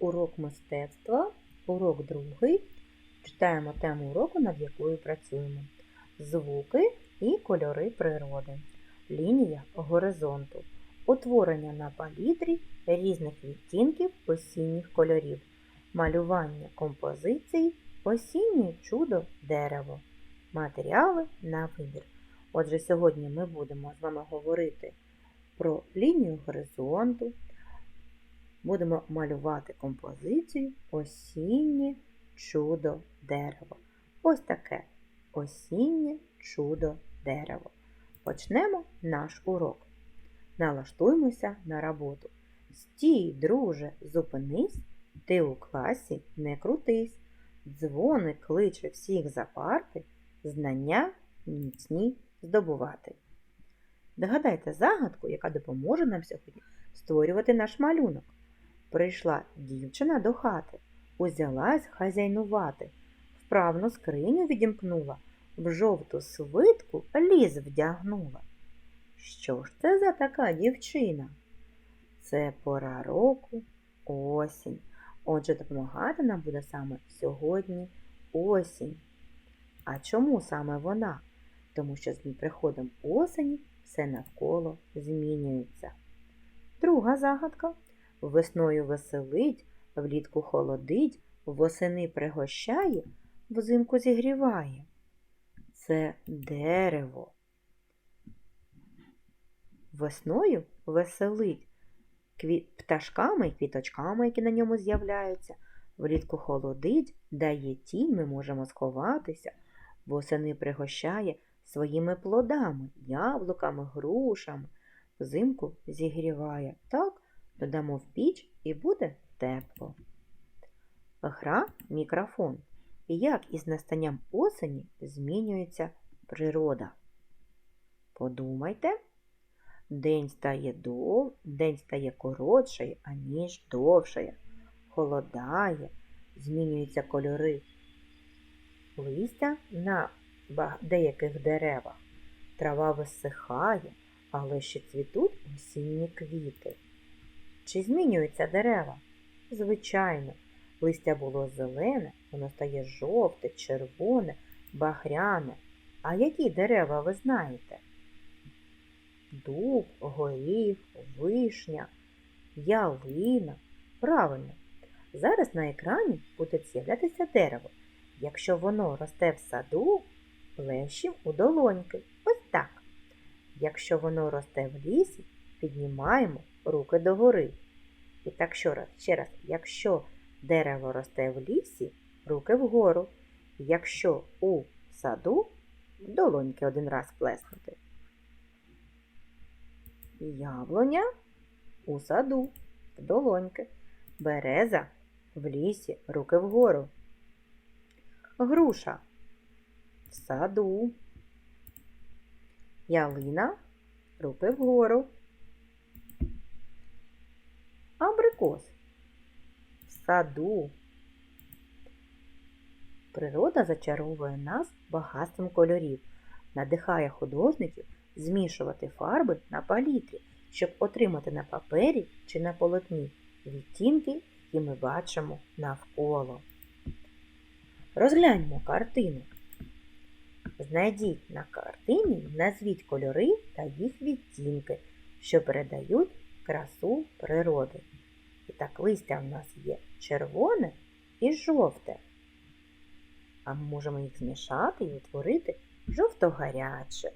Урок мистецтва, урок другий. Читаємо тему уроку, над якою працюємо. Звуки і кольори природи. Лінія горизонту. Утворення на палітрі різних відтінків осінніх кольорів. Малювання композицій, осіннє чудо дерево. Матеріали на вибір. Отже, сьогодні ми будемо з вами говорити про лінію горизонту. Будемо малювати композицію осіннє чудо дерево. Ось таке осіннє чудо дерево. Почнемо наш урок. Налаштуймося на роботу. Стій, друже, зупинись, ти у класі не крутись. Дзвоник кличе всіх за парти, знання міцні здобувати. Догадайте загадку, яка допоможе нам сьогодні створювати наш малюнок. Прийшла дівчина до хати, узялась хазяйнувати, вправно скриню відімкнула, в жовту свитку ліс вдягнула. Що ж це за така дівчина? Це пора року осінь. Отже, допомагати нам буде саме сьогодні осінь. А чому саме вона? Тому що з приходом осені все навколо змінюється. Друга загадка. Весною веселить, влітку холодить, восени пригощає, взимку зігріває. Це дерево. Весною веселить кві... пташками і квіточками, які на ньому з'являються. Влітку холодить, дає тінь, ми можемо сховатися, восени пригощає своїми плодами, яблуками, грушами, взимку зігріває. Так, додамо в піч і буде тепло. Гра мікрофон. Як із настанням осені змінюється природа? Подумайте. День стає дов... День стає коротший, аніж довший. Холодає, змінюються кольори листя на деяких деревах. Трава висихає, але ще цвітуть осінні квіти. Чи змінюються дерева? Звичайно, листя було зелене, воно стає жовте, червоне, багряне. А які дерева ви знаєте? Дуб, горіх, вишня, ялина. Правильно. Зараз на екрані буде з'являтися дерево. Якщо воно росте в саду, плещем у долоньки. Ось так. Якщо воно росте в лісі, піднімаємо руки догори. І так ще раз, ще раз, якщо дерево росте в лісі, руки вгору. Якщо у саду, долоньки один раз плеснути. Яблуня у саду, долоньки. Береза в лісі, руки вгору. Груша в саду. Ялина руки вгору. Абрикос в саду. Природа зачаровує нас багатством кольорів, надихає художників змішувати фарби на палітрі, щоб отримати на папері чи на полотні відтінки, які ми бачимо навколо. Розгляньмо картину. Знайдіть на картині, назвіть кольори та їх відтінки, що передають красу природи. І так листя в нас є червоне і жовте. А ми можемо їх змішати і утворити жовто-гаряче.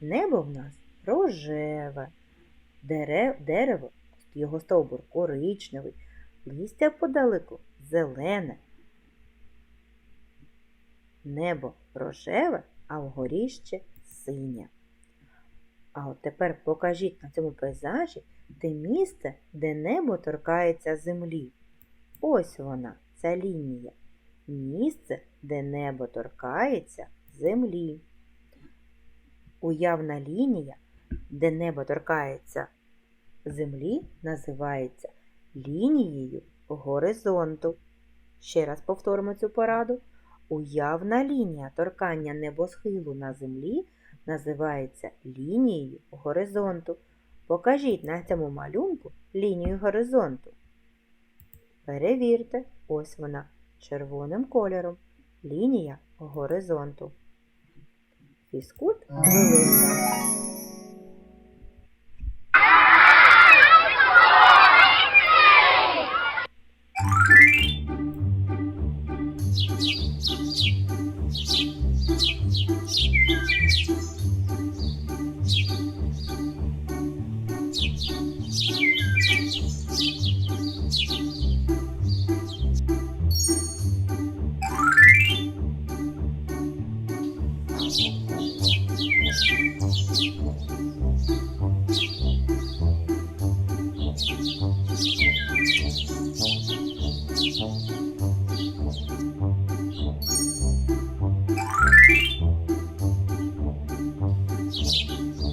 Небо в нас рожеве, Дерев, дерево, його стовбур коричневий, листя подалеку зелене. Небо рожеве, а вгорі ще синє. А от тепер покажіть на цьому пейзажі те місце, де небо торкається землі. Ось вона, ця лінія. Місце, де небо торкається землі. Уявна лінія, де небо торкається землі, називається лінією горизонту. Ще раз повторимо цю пораду. Уявна лінія торкання небосхилу на землі називається лінією горизонту. Покажіть на цьому малюнку лінію горизонту. Перевірте, ось вона червоним кольором. Лінія горизонту. Фізкульт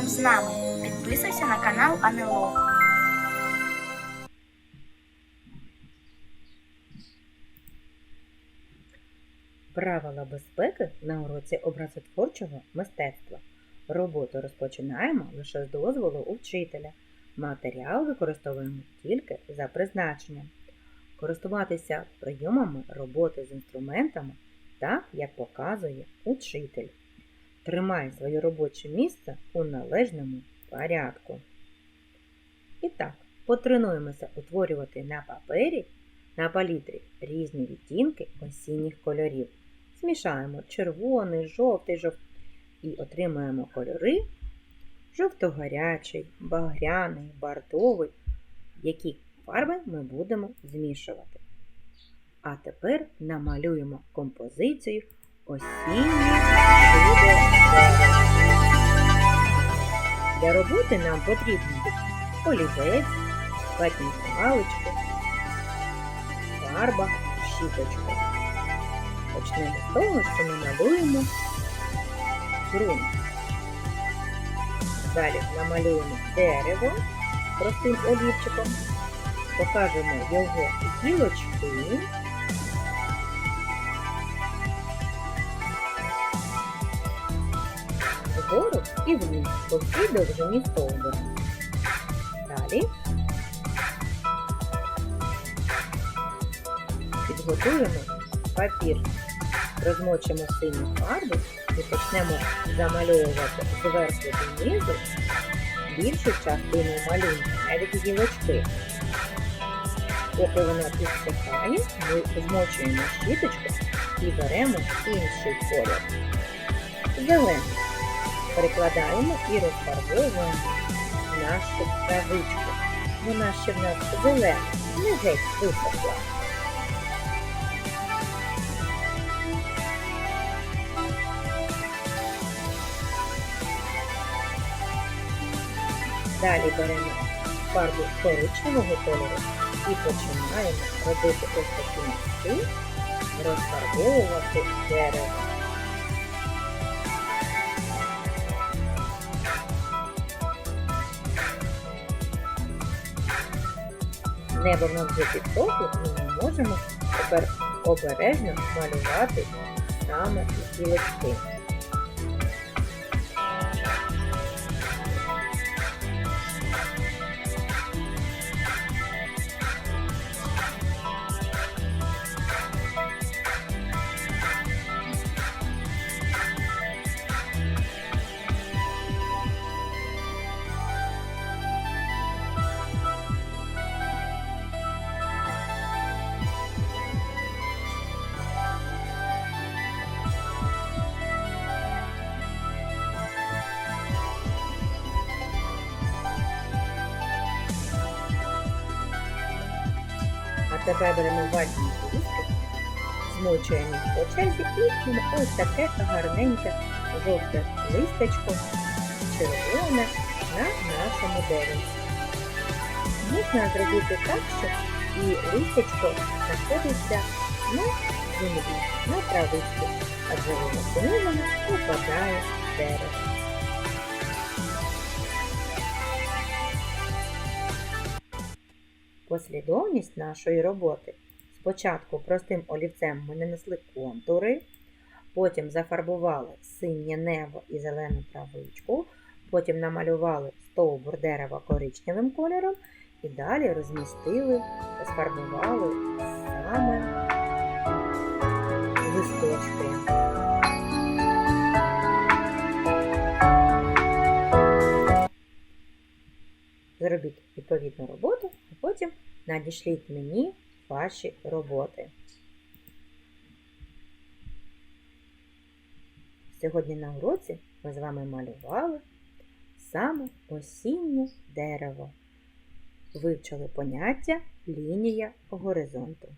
разом з нами. Підписуйся на канал АНЛО. Правила безпеки на уроці образотворчого мистецтва. Роботу розпочинаємо лише з дозволу у вчителя. Матеріал використовуємо тільки за призначенням. Користуватися прийомами роботи з інструментами так, як показує учитель. Тримай своє робоче місце у належному порядку. І так, потренуємося утворювати на папері на палітрі різні відтінки осінніх кольорів. Змішаємо червоний, жовтий, жовтий і отримаємо кольори жовто-гарячий, багряний, бордовий, які фарби ми будемо змішувати. А тепер намалюємо композицію дерева. Для роботи нам потрібні олівець, ватні палички, фарба, щіточка. Почнемо з того, що ми малюємо ґрунт. Далі намалюємо дерево простим олівчиком, покажемо його гілочки. Вгору і вниз по всій довжині стовбура. Далі підготуємо папір, розмочимо синю фарбу і почнемо замальовувати зверху донизу більшу частину малюнка, навіть гілочки. Поки вона підсихає, ми змочуємо щіточку і беремо інший колір. Зелений. Перекладаємо і розфарбовуємо нашу травичку. Вона ще в нас зелена, не геть висохла. Далі беремо фарбу коричневого кольору і починаємо робити ось такі мазки, розфарбовувати дерево. Небо нам вже підсохло, і ми можемо тепер обережно малювати саме гілочки. Тепер беремо листки, змочуємо їх по черзі і ось таке гарненьке жовте листечко, червоне на нашому дереві. Можна зробити так, щоб і листечко знаходиться на землі, на травичці, адже воно понизано попадає в дерево. Послідовність нашої роботи. Спочатку простим олівцем ми нанесли контури, потім зафарбували синє небо і зелену травичку, потім намалювали стовбур дерева коричневим кольором і далі розмістили, розфарбували саме листочки. Зробіть відповідну роботу, а потім надішліть мені ваші роботи. Сьогодні на уроці ми з вами малювали саме осіннє дерево. Вивчили поняття лінія горизонту.